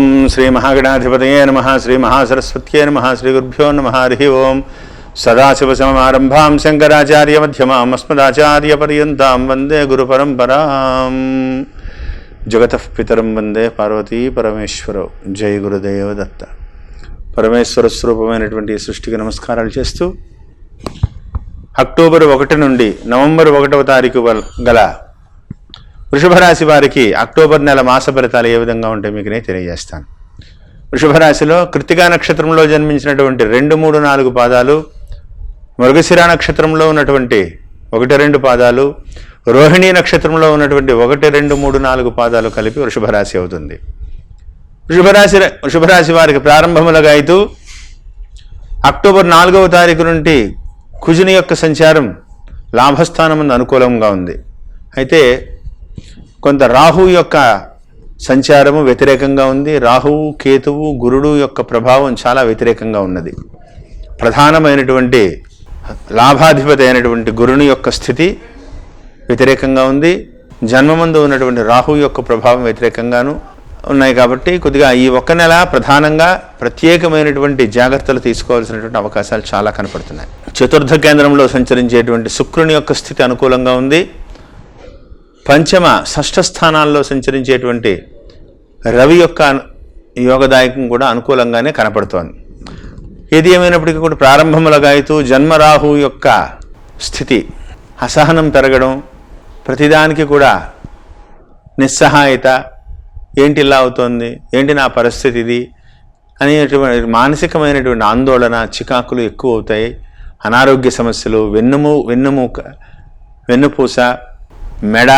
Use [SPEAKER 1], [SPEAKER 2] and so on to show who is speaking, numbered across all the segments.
[SPEAKER 1] ఓం శ్రీ మహాగణాధిపతయే నమ శ్రీ మహాసరస్వత్యే నమ శ్రీ గురుభ్యో నమ హరి ఓం. సదాశివసమారంభాం శంకరాచార్యమధ్యమాం అస్మదాచార్యపర్యంతాం వందే గురు పరంపరాం జగత పితరం వందే పార్వతీ పరమేశ్వరో. జై గురుదేవ దత్త పరమేశ్వర స్వరూపమైనటువంటి సృష్టికి నమస్కారాలు చేస్తూ అక్టోబర్ ఒకటి నుండి నవంబర్ ఒకటవ తారీఖు గల వృషభ రాశి వారికి అక్టోబర్ నెల మాస ఫలితాలు ఏ విధంగా ఉంటాయి మీకు నేను తెలియజేస్తాను. వృషభ రాశిలో కృతికా నక్షత్రంలో జన్మించినటువంటి రెండు మూడు నాలుగు పాదాలు మృగశిర నక్షత్రంలో ఉన్నటువంటి ఒకటి రెండు పాదాలు రోహిణీ నక్షత్రంలో ఉన్నటువంటి ఒకటి రెండు మూడు నాలుగు పాదాలు కలిపి వృషభ రాశి అవుతుంది. వృషభరాశి వృషభరాశి వారికి ప్రారంభములుగా అయితే అక్టోబర్ నాలుగవ తారీఖు నుండి కుజుని యొక్క సంచారం లాభస్థానం అనుకూలంగా ఉంది. అయితే కొంత రాహు యొక్క సంచారము వ్యతిరేకంగా ఉంది. రాహువు కేతువు గురుడు యొక్క ప్రభావం చాలా వ్యతిరేకంగా ఉన్నది. ప్రధానమైనటువంటి లాభాధిపతి అయినటువంటి గురుని యొక్క స్థితి వ్యతిరేకంగా ఉంది. జన్మమందు ఉన్నటువంటి రాహు యొక్క ప్రభావం వ్యతిరేకంగాను ఉన్నాయి కాబట్టి కొద్దిగా ఈ ఒక్క నెల ప్రధానంగా ప్రత్యేకమైనటువంటి జాగ్రత్తలు తీసుకోవాల్సినటువంటి అవకాశాలు చాలా కనపడుతున్నాయి. చతుర్థ కేంద్రంలో సంచరించేటువంటి శుక్రుని యొక్క స్థితి అనుకూలంగా ఉంది. పంచమ షష్ఠ స్థానాల్లో సంచరించేటువంటి రవి యొక్క యోగదాయకం కూడా అనుకూలంగానే కనపడుతోంది. ఏది ఏమైనప్పటికీ కూడా ప్రారంభములుగా గాయతూ జన్మరాహు యొక్క స్థితి అసహనం పెరగడం ప్రతిదానికి కూడా నిస్సహాయత ఏంటి ఇలా అవుతోంది ఏంటి నా పరిస్థితి ఇది అనేటువంటి మానసికమైనటువంటి ఆందోళన చికాకులు ఎక్కువ అవుతాయి. అనారోగ్య సమస్యలు వెన్నుము వెన్నుమూక వెన్నుపూస మెడ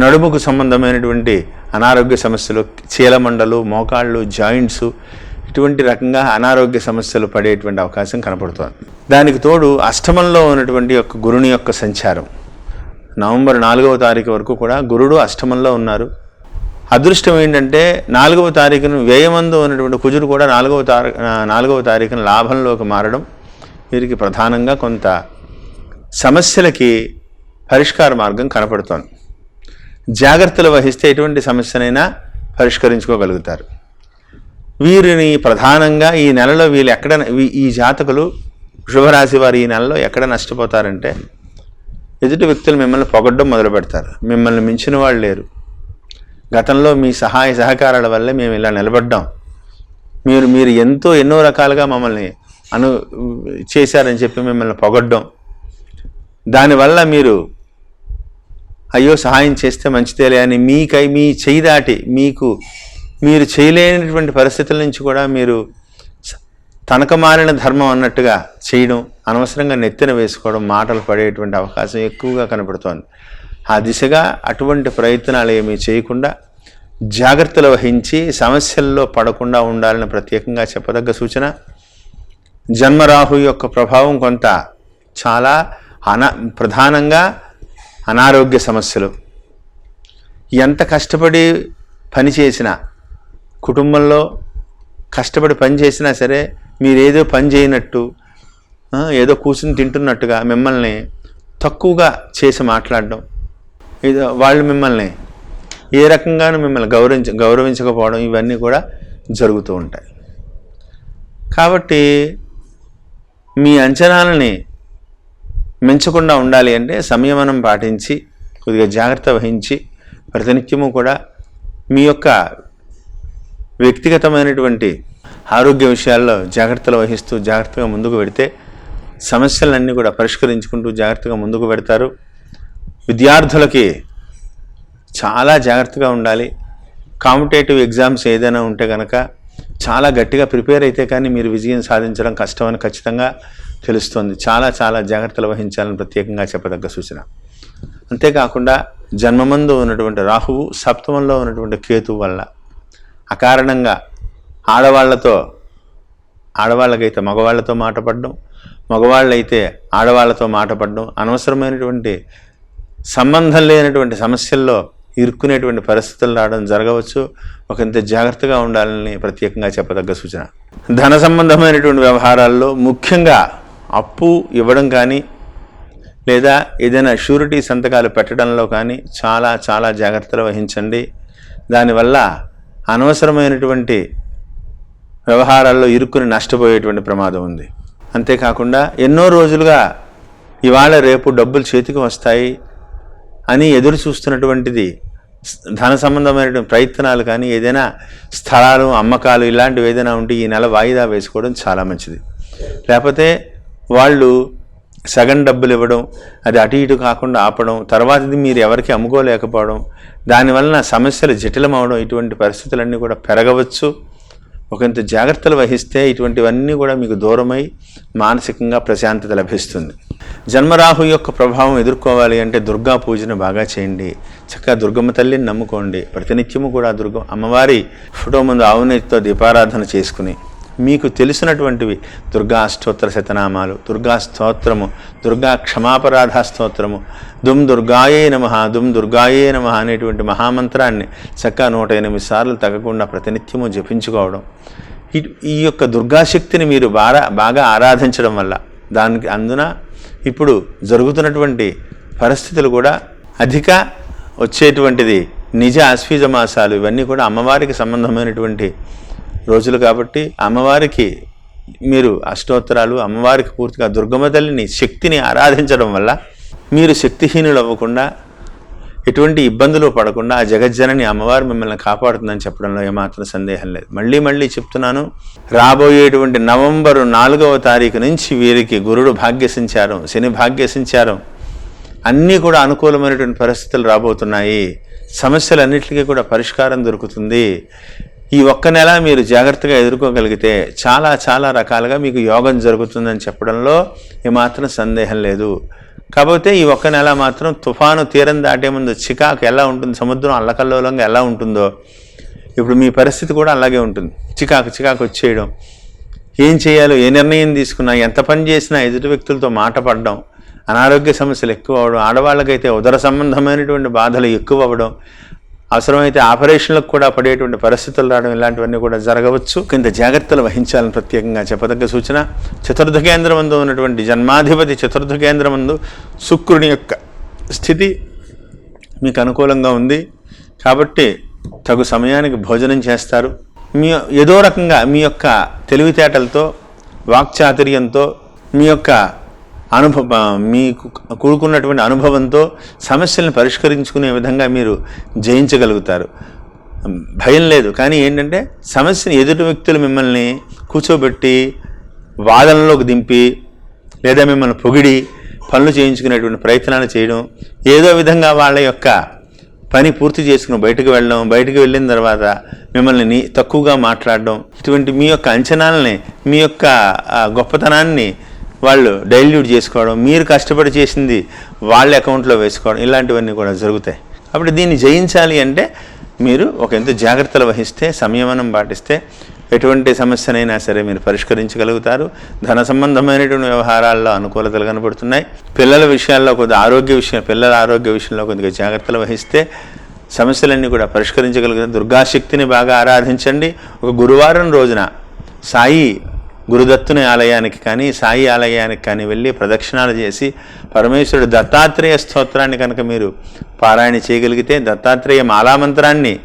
[SPEAKER 1] నడుముకు సంబంధమైనటువంటి అనారోగ్య సమస్యలు చీలమండలు మోకాళ్ళు జాయింట్స్ ఇటువంటి రకంగా అనారోగ్య సమస్యలు పడేటువంటి అవకాశం కనపడుతోంది. దానికి తోడు అష్టమంలో ఉన్నటువంటి యొక్క గురుని యొక్క సంచారం. నవంబర్ నాలుగవ తారీఖు వరకు కూడా గురుడు అష్టమంలో ఉన్నారు. అదృష్టం ఏంటంటే నాలుగవ తారీఖున వ్యయమందు ఉన్నటువంటి కుజుడు కూడా నాలుగవ తారీ నాలుగవ తారీఖున లాభంలోకి మారడం వీరికి ప్రధానంగా కొంత సమస్యలకి పరిష్కార మార్గం కనపడుతోంది. జాగ్రత్తలు వహిస్తే ఎటువంటి సమస్యనైనా పరిష్కరించుకోగలుగుతారు. వీరిని ప్రధానంగా ఈ నెలలో వీళ్ళు ఎక్కడ వీ- ఈ జాతకులు శుభరాశి వారు ఈ నెలలో ఎక్కడ నష్టపోతారంటే ఎదుటి వ్యక్తులు మిమ్మల్ని పొగడ్డం మొదలు పెడతారు. మిమ్మల్ని మించిన వాళ్ళు లేరు. గతంలో మీ సహాయ సహకారాల వల్లే మేము ఇలా నిలబడ్డాం. మీరు మీరు ఎంతో ఎన్నో రకాలుగా మమ్మల్ని అను చేశారని చెప్పి మిమ్మల్ని పొగడ్డం. దానివల్ల మీరు అయ్యో సహాయం చేస్తే మంచిదేలే అని మీకై మీ చేయి దాటి మీకు మీరు చేయలేనటువంటి పరిస్థితుల నుంచి కూడా మీరు తనక మారిన ధర్మం అన్నట్టుగా చేయడం అనవసరంగా నెత్తిన వేసుకోవడం మాటలు పడేటువంటి అవకాశం ఎక్కువగా కనపడుతోంది ఆ దిశగా అటువంటి ప్రయత్నాలు ఏమీ చేయకుండా జాగ్రత్తలు వహించి సమస్యల్లో పడకుండా ఉండాలని ప్రత్యేకంగా చెప్పదగ్గ సూచన జన్మరాహు యొక్క ప్రభావం కొంత చాలా అన ప్రధానంగా అనారోగ్య సమస్యలు. ఎంత కష్టపడి పని చేసినా కుటుంబంలో కష్టపడి పని చేసినా సరే మీరేదో పని చేయనట్టు ఏదో కూర్చుని తింటున్నట్టుగా మిమ్మల్ని తక్కువగా చేసి మాట్లాడడం. ఏదో వాళ్ళు మిమ్మల్ని ఏ రకంగానూ మిమ్మల్ని గౌరవించ గౌరవించకపోవడం ఇవన్నీ కూడా జరుగుతూ ఉంటాయి. కాబట్టి మీ అంచనాలని మించకుండా ఉండాలి అంటే సంయమనం పాటించి కొద్దిగా జాగ్రత్త వహించి ప్రతినిత్యము కూడా మీ యొక్క వ్యక్తిగతమైనటువంటి ఆరోగ్య విషయాల్లో జాగ్రత్తలు వహిస్తూ జాగ్రత్తగా ముందుకు పెడితే సమస్యలన్నీ కూడా పరిష్కరించుకుంటూ జాగ్రత్తగా ముందుకు పెడతారు. విద్యార్థులకి చాలా జాగ్రత్తగా ఉండాలి. కాంపిటేటివ్ ఎగ్జామ్స్ ఏదైనా ఉంటే కనుక చాలా గట్టిగా ప్రిపేర్ అయితే కానీ మీరు విజయం సాధించడం కష్టమని ఖచ్చితంగా తెలుస్తుంది. చాలా చాలా జాగ్రత్తలు వహించాలని ప్రత్యేకంగా చెప్పదగ్గ సూచన. అంతేకాకుండా జన్మమందు ఉన్నటువంటి రాహువు సప్తమంలో ఉన్నటువంటి కేతువు వల్ల అకారణంగా ఆడవాళ్ళతో ఆడవాళ్ళకైతే మగవాళ్ళతో మాటపడడం మగవాళ్ళైతే ఆడవాళ్ళతో మాటపడడం అనవసరమైనటువంటి సంబంధం లేనటువంటి సమస్యల్లో ఇరుక్కునేటువంటి పరిస్థితులు రావడం జరగవచ్చు. ఒకంత జాగ్రత్తగా ఉండాలని ప్రత్యేకంగా చెప్పదగ్గ సూచన. ధన సంబంధమైనటువంటి వ్యవహారాల్లో ముఖ్యంగా అప్పు ఇవ్వడం కానీ లేదా ఏదైనా షూరిటీ సంతకాలు పెట్టడంలో కానీ చాలా చాలా జాగ్రత్తలు వహించండి. దానివల్ల అనవసరమైనటువంటి వ్యవహారాల్లో ఇరుక్కుని నష్టపోయేటువంటి ప్రమాదం ఉంది. అంతేకాకుండా ఎన్నో రోజులుగా ఇవాళ రేపు డబ్బులు చేతికి వస్తాయి అని ఎదురు చూస్తున్నటువంటిది ధన సంబంధమైనటువంటి ప్రయత్నాలు కానీ ఏదైనా స్థలాలు అమ్మకాలు ఇలాంటివి ఏదైనా ఉంటే ఈ నెల వాయిదా వేసుకోవడం చాలా మంచిది. లేకపోతే వాళ్ళు సగం డబ్బులు ఇవ్వడం అది అటు ఇటు కాకుండా ఆపడం తర్వాతది మీరు ఎవరికి అమ్ముకోలేకపోవడం దానివలన సమస్యలు జటిలమవడం ఇటువంటి పరిస్థితులన్నీ కూడా పెరగవచ్చు. ఒకంత జాగ్రత్తలు వహిస్తే ఇటువంటివన్నీ కూడా మీకు దూరమై మానసికంగా ప్రశాంతత లభిస్తుంది. జన్మరాహు యొక్క ప్రభావం ఎదుర్కోవాలి అంటే దుర్గా పూజను బాగా చేయండి. చక్కగా దుర్గమ్మ తల్లిని నమ్ముకోండి. ప్రతినిత్యము కూడా దుర్గ అమ్మవారి ఫోటో ముందు ఆవునేతితో దీపారాధన చేసుకుని మీకు తెలిసినటువంటివి. దుర్గా అష్టోత్తర శతనామాలు దుర్గా స్తోత్రము దుర్గా క్షమాపరాధ స్తోత్రము దుమ్ దుర్గాయే నమ దుమ్ దుర్గాయే నమ అనేటువంటి మహామంత్రాన్ని చక్కగా నూట ఎనిమిది సార్లు తగ్గకుండా ప్రతినిత్యము జపించుకోవడం. ఈ- ఈ యొక్క దుర్గాశక్తిని మీరు బాగా బాగా ఆరాధించడం వల్ల దానికి అందున ఇప్పుడు జరుగుతున్నటువంటి పరిస్థితులు కూడా అధిక వచ్చేటువంటిది. నిజ ఆశ్వీజ మాసాలు ఇవన్నీ కూడా అమ్మవారికి సంబంధమైనటువంటి రోజులు కాబట్టి అమ్మవారికి మీరు అష్టోత్తరాలు అమ్మవారికి పూర్తిగా దుర్గమ్మ తల్లిని శక్తిని ఆరాధించడం వల్ల మీరు శక్తిహీనులు అవ్వకుండా ఎటువంటి ఇబ్బందులు పడకుండా ఆ జగజ్జనని అమ్మవారు మిమ్మల్ని కాపాడుతుందని చెప్పడంలో ఏమాత్రం సందేహం లేదు. మళ్ళీ మళ్ళీ చెప్తున్నాను రాబోయేటువంటి నవంబరు నాలుగవ తారీఖు నుంచి వీరికి గురుడు భాగ్య సంచారం శని భాగ్య సంచారం అన్నీ కూడా అనుకూలమైనటువంటి పరిస్థితులు రాబోతున్నాయి. సమస్యలన్నిటికీ కూడా పరిష్కారం దొరుకుతుంది. ఈ ఒక్క నెల మీరు జాగ్రత్తగా ఎదుర్కోగలిగితే చాలా చాలా రకాలుగా మీకు యోగం జరుగుతుందని చెప్పడంలో ఏమాత్రం సందేహం లేదు. కాకపోతే ఈ ఒక్క నెల మాత్రం తుఫాను తీరం దాటే ముందు చికాకు ఎలా ఉంటుంది సముద్రం అల్లకల్లోలంగా ఎలా ఉంటుందో ఇప్పుడు మీ పరిస్థితి కూడా అలాగే ఉంటుంది. చికాకు చికాకు వచ్చేయడం. ఏం చేయాలో ఏ నిర్ణయం తీసుకున్నా ఎంత పని చేసినా ఎదుటి వ్యక్తులతో మాట పడడం అనారోగ్య సమస్యలు ఎక్కువ అవడం ఆడవాళ్ళకైతే ఉదర సంబంధమైనటువంటి బాధలు ఎక్కువ అవ్వడం అవసరమైతే ఆపరేషన్లకు కూడా పడేటువంటి పరిస్థితులు రావడం ఇలాంటివన్నీ కూడా జరగవచ్చు. కింద జాగ్రత్తలు వహించాలని ప్రత్యేకంగా చెప్పదగ్గ సూచన. చతుర్థ కేంద్రమందు ఉన్నటువంటి జన్మాధిపతి చతుర్థ కేంద్రమందు శుక్రుని యొక్క స్థితి మీకు అనుకూలంగా ఉంది. కాబట్టి తగు సమయానికి భోజనం చేస్తారు. మీ ఏదో రకంగా మీ యొక్క తెలివితేటలతో వాక్చాతుర్యంతో మీ యొక్క అనుభవ మీకు కూడుకున్నటువంటి అనుభవంతో సమస్యలను పరిష్కరించుకునే విధంగా మీరు జయించగలుగుతారు. భయం లేదు. కానీ ఏంటంటే సమస్యని ఎదుటి వ్యక్తులు మిమ్మల్ని కూర్చోబెట్టి వాదనలోకి దింపి లేదా మిమ్మల్ని పొగిడి పనులు చేయించుకునేటువంటి ప్రయత్నాలు చేయడం ఏదో విధంగా వాళ్ళ యొక్క పని పూర్తి చేసుకుని బయటకు వెళ్ళడం బయటకు వెళ్ళిన తర్వాత మిమ్మల్ని తక్కువగా మాట్లాడడం ఇటువంటి మీ యొక్క అంచనాలని మీ యొక్క గొప్పతనాన్ని వాళ్ళు డైల్యూట్ చేసుకోవడం మీరు కష్టపడి చేసింది వాళ్ళ అకౌంట్లో వేసుకోవడం ఇలాంటివన్నీ కూడా జరుగుతాయి. కాబట్టి దీన్ని జయించాలి అంటే మీరు ఒక ఎంత జాగ్రత్తలు వహిస్తే సంయమనం పాటిస్తే ఎటువంటి సమస్యనైనా సరే మీరు పరిష్కరించగలుగుతారు. ధన సంబంధమైనటువంటి వ్యవహారాల్లో అనుకూలతలు కనబడుతున్నాయి. పిల్లల విషయాల్లో కొద్దిగా ఆరోగ్య విషయం పిల్లల ఆరోగ్య విషయంలో కొద్దిగా జాగ్రత్తలు వహిస్తే సమస్యలన్నీ కూడా పరిష్కరించగలుగుతారు. దుర్గాశక్తిని బాగా ఆరాధించండి. ఒక గురువారం రోజున సాయి గురుదత్తుని ఆలయానికి కానీ సాయి ఆలయానికి కానీ వెళ్ళి ప్రదక్షిణాలు చేసి పరమేశ్వరుడు దత్తాత్రేయ స్తోత్రాన్ని కనుక మీరు పారాయణ చేయగలిగితే దత్తాత్రేయ మాలామంత్రాన్ని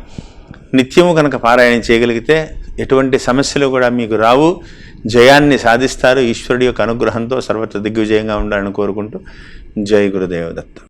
[SPEAKER 1] నిత్యము కనుక పారాయణ చేయగలిగితే ఎటువంటి సమస్యలు కూడా మీకు రావు. జయాన్ని సాధిస్తారు. ఈశ్వరుడి యొక్క అనుగ్రహంతో సర్వత్ర దిగ్విజయంగా ఉండాలని కోరుకుంటూ జై గురుదేవదత్త.